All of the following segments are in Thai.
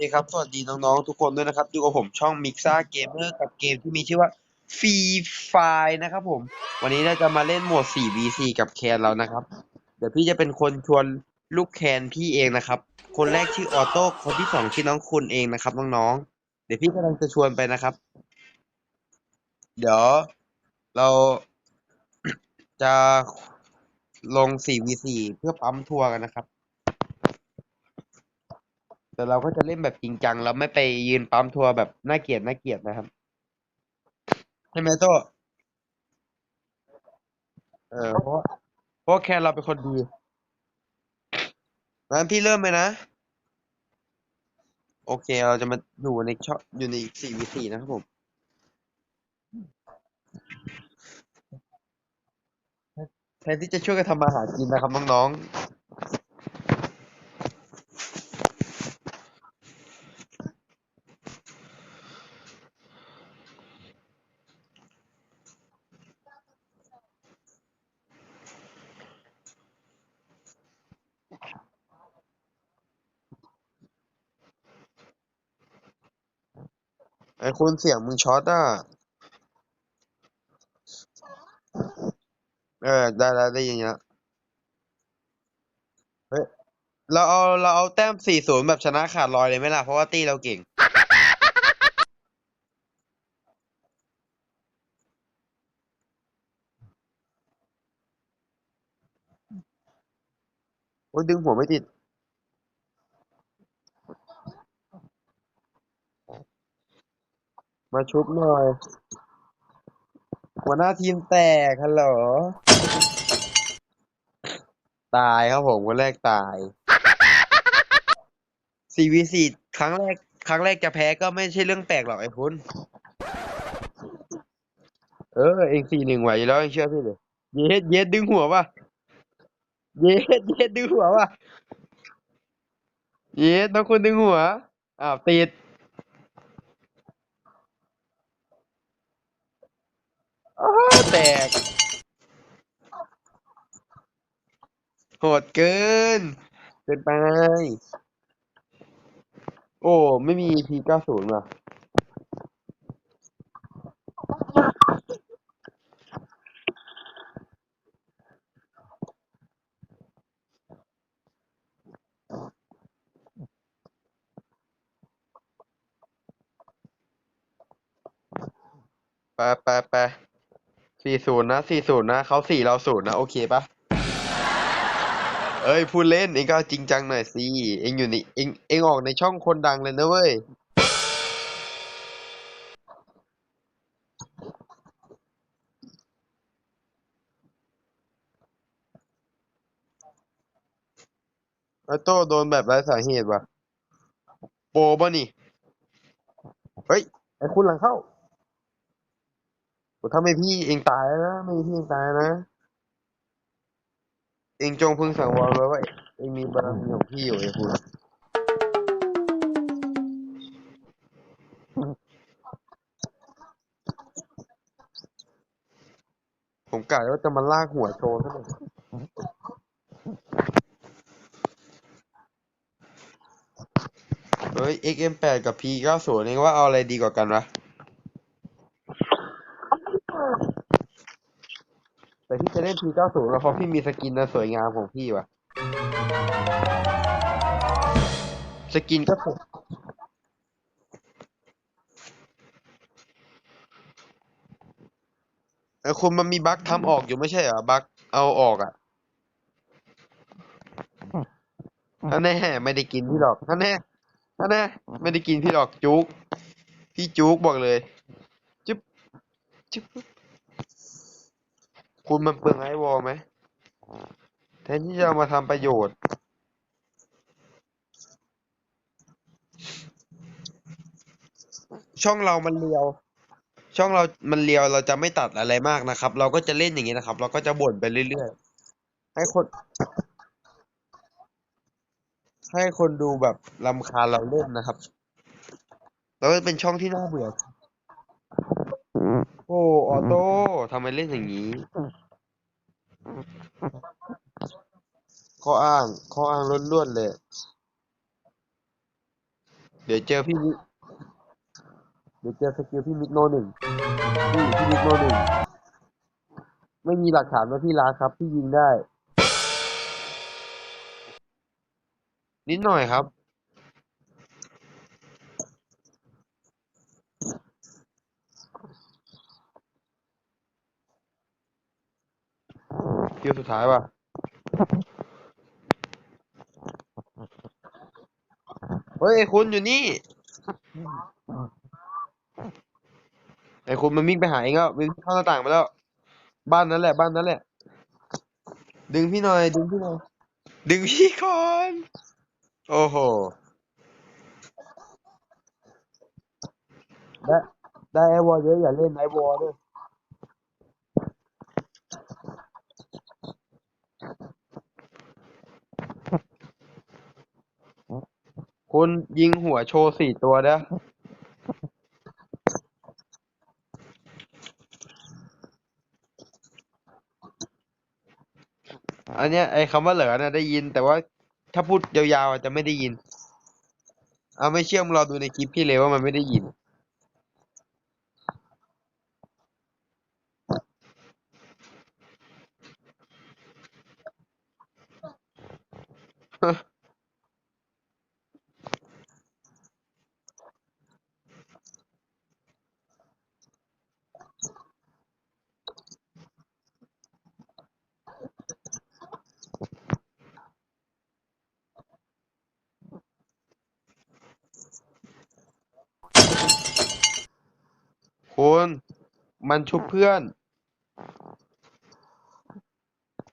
เคครับ สวัสดีน้องๆทุกคนด้วยนะครับอยู่กับผมช่อง Mixa Gamer กับเกมที่มีชื่อว่า Free Fire นะครับผม วันนี้เราจะมาเล่นโหมด 4v4 กับแคนเรานะครับ เดี๋ยวพี่จะเป็นคนชวนลูกแคนพี่เองนะครับ คนแรกชื่อออโต้ คนที่สองชื่อน้องคุณเองนะครับน้องๆ เดี๋ยวพี่กำลังจะชวนไปนะครับ เดี๋ยวเราจะลง 4v4 เพื่อปั๊มทัวร์กันนะครับ แต่เราก็จะเล่นแบบจริงจัง เราไม่ไปยืนปั๊มทัวร์แบบน่าเกลียดน่าเกลียดนะครับใช่ไหมโต้เออเพราะเพราะแค่เราเป็นคนดีงั้นพี่เริ่มเลยนะ โอเค เราจะมาอยู่ในช่องอยู่ในสี่วีสี่นะครับผมแทนที่จะช่วยกันทำมาหากินนะครับน้องๆ ไอ้คุณเสียงมึงช็อตอะ เออ ได้แล้วได้ยินแล้วเฮ้ยเราเอาเราเอาแต้มสี่ศูนย์แบบชนะขาดลอยเลยไหมล่ะ เพราะว่าตีเราเก่ง โอ้ยดึงหัวไม่ติด มาชุบหน่อย หัวหน้าทีมแตกฮัลโหล ตายครับผมคนแรกตาย 4v4 ครั้งแรก ครั้งแรกจะแพ้ก็ไม่ใช่เรื่องแปลกหรอกไอ้คุณเออ เองสี่หนึ่งไหวอยู่แล้วเองเชื่อพี่เลยเย็ดเย็ดดึงหัวป่ะ เย็ดเย็ดดึงหัวป่ะ เย็ดน้องคุณดึงหัว อ้าวติด แตกโหดเกิน เกินไป โอ้ ไม่มี P90 ว่ะ ไปไปไป สี่ศูนย์นะสี่ศูนย์นะเขาสี่เราศูนย์นะ โอเคปะเอ้ยพูดเล่นเองก็จริงจังหน่อยสิเองอยู่ในเองเองออกในช่องคนดังเลยนะเว้ยไอโต้โดนแบบไร้สาเหตุว่ะ โปรป่นี่ เฮ้ย ไอคุณหลังเข้า ถ้าไม่พี่เองตายแล้วนะไม่พี่เองตายนะ เองจงพึงสังวรไว้ว่าเองมีบารมีของพี่อยู่ไอ้คุณผมกะว่าจะมาลากหัวโชว์ซะหน่อยเฮ้ย XM8 กับ P90 เองว่าเอาอะไรดีกว่ากันวะ แต่พี่จะเล่น P90 แล้วเพราะพี่มีสกินนะสวยงามของพี่ว่ะ สกินก็สวยเออคุณมันมีบั๊กทำออกอยู่ไม่ใช่เหรอบั๊กเอาออกอะท่านแน่ไม่ได้กินพี่หรอกท่านแน่ท่านแน่ไม่ได้กินพี่หรอกจุกพี่จุกบอกเลยจุ๊บจุ๊บ คุณมันเปลืองไอวอลไหมแทนที่จะเอามาทำประโยชน์ ช่องเรามันเลียว ช่องเรามันเลียวเราจะไม่ตัดอะไรมากนะครับ เราก็จะเล่นอย่างนี้นะครับ เราก็จะบ่นไปเรื่อยๆ ให้คน ให้คนดูแบบรำคาญเราเล่นนะครับแล้วก็เป็นช่องที่น่าเบื่อ โอ้ ออโต้ทำไมเล่นอย่างนี้ ข้ออ้าง ข้ออ้างล้วนๆเลย เดี๋ยวเจอพี่มิเดี๋ยวเจอสกิลพี่มิกโนหนึ่งนี่พี่มิกโนหนึ่ง ไม่มีหลักฐานว่าพี่ลาครับ พี่ยิงได้ นิดหน่อยครับ คิวสุดท้ายว่ะเฮ้ยไอ้คุณอยู่นี่ ไอ้คุณมันวิ่งไปหาเองแล้ววิ่งเข้าหน้าต่างไปแล้ว บ้านนั้นแหละ บ้านนั้นแหละ ดึงพี่หน่อย ดึงพี่หน่อย ดึงพี่ก่อน โอ้โห ได้ได้ไอวอลเยอะอย่าเล่นไอวอลด้วย คุณยิงหัวโชว์สี่ตัวนะอันเนี้ยไอ้คำว่าเหลือน่ะได้ยิน แต่ว่าถ้าพูดยาวๆอาจจะไม่ได้ยิน เอาไม่เชื่อมรอดูในคลิปพี่เลยว่ามันไม่ได้ยิน คุณ มันชุบเพื่อน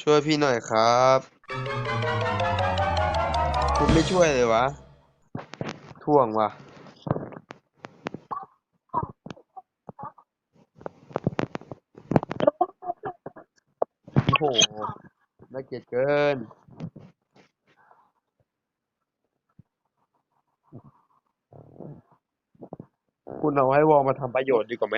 ช่วยพี่หน่อยครับ คุณไม่ช่วยเลยวะ ท่วงวะโอ้โหน่าเกลียดเกิน คุณเอาให้วอลมาทำประโยชน์ดีกว่าไหม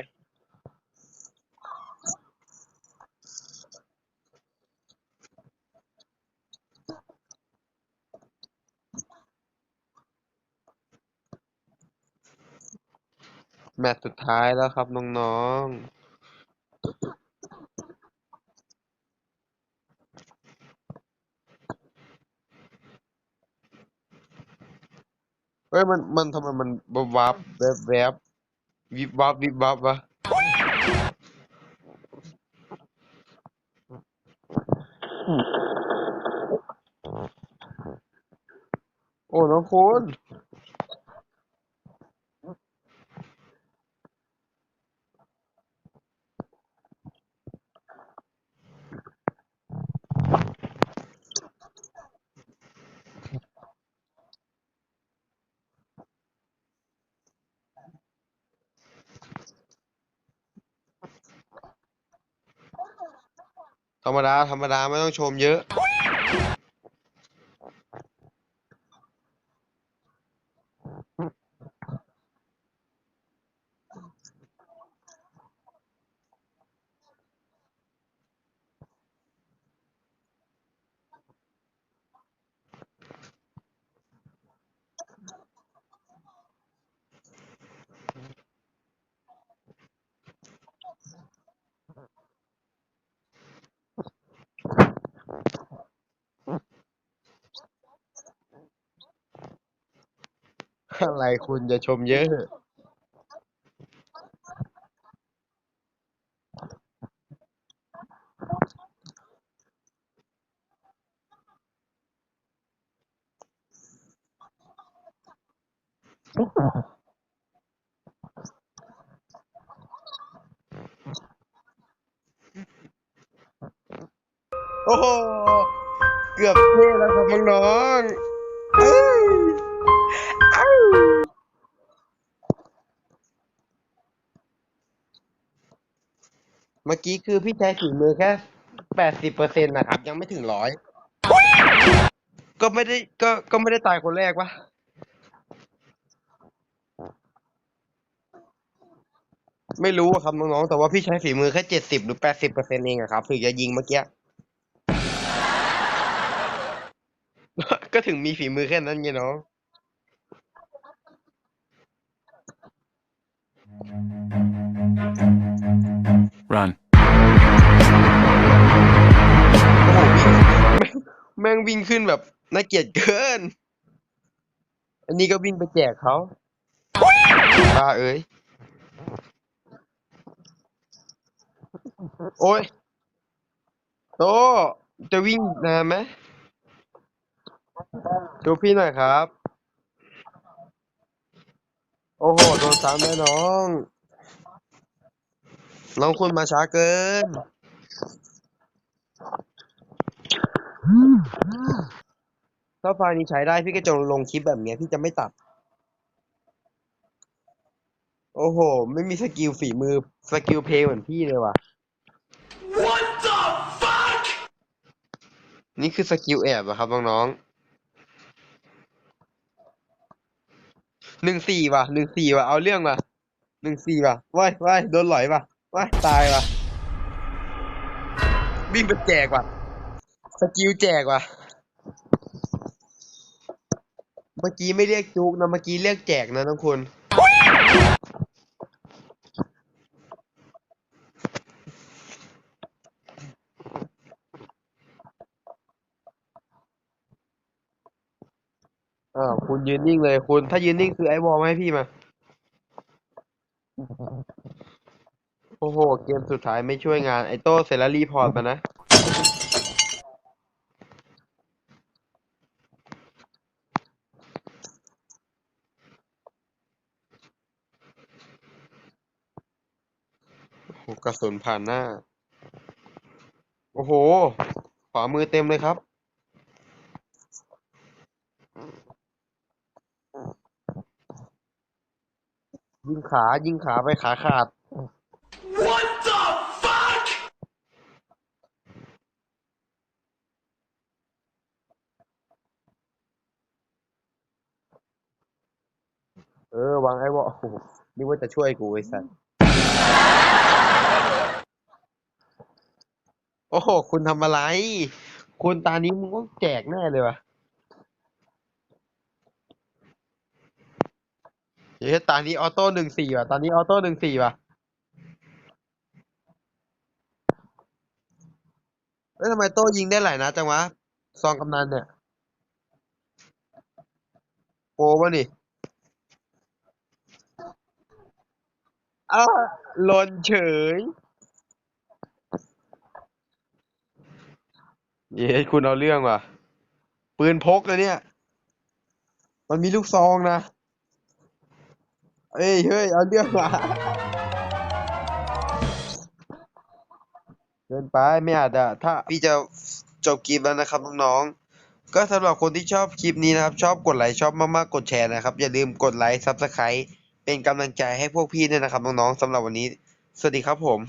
แมตช์สุดท้ายแล้วครับ น้องๆเฮ้ยมันมันทำไมมันวับวับแวบแวบ วิบวับวิบวับวะ โอ้น้องคุณ ธรรมดาธรรมดาไม่ต้องชมเยอะ อะไรคุณจะชมเยอะ โอ้โห เกือบเท่แล้วครับน้องๆ มื่อกี้คือพี่ใช้ฝีมือแค่แปดสิบเปอร์เซ็นต์นะครับ ยังไม่ถึงร้อยก็ไม่ได้ก็ก็ไม่ได้ตายคนแรกวะไม่รู้อะครับน้องๆแต่ว่าพี่ใช้ฝีมือแค่เจ็ดสิบหรือแปดสิบเปอร์เซ็นต์เองอะครับถึงจะยิงเมื่อกี้ ก็ถึงมีฝีมือแค่นั้นไงน้อง Run. แม่งวิ่งขึ้นแบบน่าเกลียดเกิน อันนี้ก็วิ่งไปแจกเขาบ้าเอ้ย โอ้ยโตจะวิ่งนานไหมดูพี่หน่อยครับ โอ้โห โดนซ้ำแล้วน้อง น้องคุณมาช้าเกิน ถ้าไฟล์นี้ใช้ได้พี่ก็จะลงคลิปแบบเนี้ย พี่จะไม่ตัด โอ้โห ไม่มีสกิลฝีมือ สกิลเพลย์เหมือนพี่เลยว่ะ What the fuck? นี่คือสกิลแอบเหรอครับน้องๆหนึ่งสี่ว่ะหนึ่งสี่ว่ะ เอาเรื่องว่ะหนึ่งสี่ว่ะว้ายว้ายโดนหลอยว่ะ ว้าตายว่ะ วิ่งไปแจกว่ะ สกิลแจกว่ะ เมื่อกี้ไม่เรียกจุกนะ เมื่อกี้เรียกแจกนะน้องคุณอ้าคุณยืนนิ่งเลยคุณ ถ้ายืนนิ่งคือไอ้วอลมาให้พี่มา โอ้โห เกมสุดท้ายไม่ช่วยงาน ไอโต้เสร็จแล้วรีพอร์ตมานะ โอ้โหกระสุนผ่านหน้า โอ้โห ขวามือเต็มเลยครับยิงขายิงขาไปขาขาด What the fuck? เออวางไอ้วอลโอ้โหนึก ว่าจะช่วยกูไอ้สัสโอ้โห คุณทำอะไร คุณตานี้มึงต้องแจกแน่เลยวะเฮ้ยตานี้ออโต้หนึ่งสี่ว่ะ ตานี้ออโต้หนึ่งสี่ว่ะเอ้ยทำไมโต้ยิงได้หลายนัดจังวะ ซองกำนันเนี่ย โปรป่ะนี่ อ้าวหล่นเฉย เย้คุณเอาเรื่องว่ะ ปืนพกเลยเนี่ย มันมีลูกซองนะ เอ้ยเฮ้ย เอาเรื่องว่ะเกินไปไม่อาจอะถ้าพี่จะจบคลิปแล้วนะครับน้องๆ ก็สำหรับคนที่ชอบคลิปนี้นะครับ ชอบกดไลค์ชอบมากๆ กดแชร์นะครับ อย่าลืมกดไลค์ซับสไครต์ เป็นกำลังใจให้พวกพี่ด้วยนะครับน้องๆสำหรับวันนี้ สวัสดีครับผม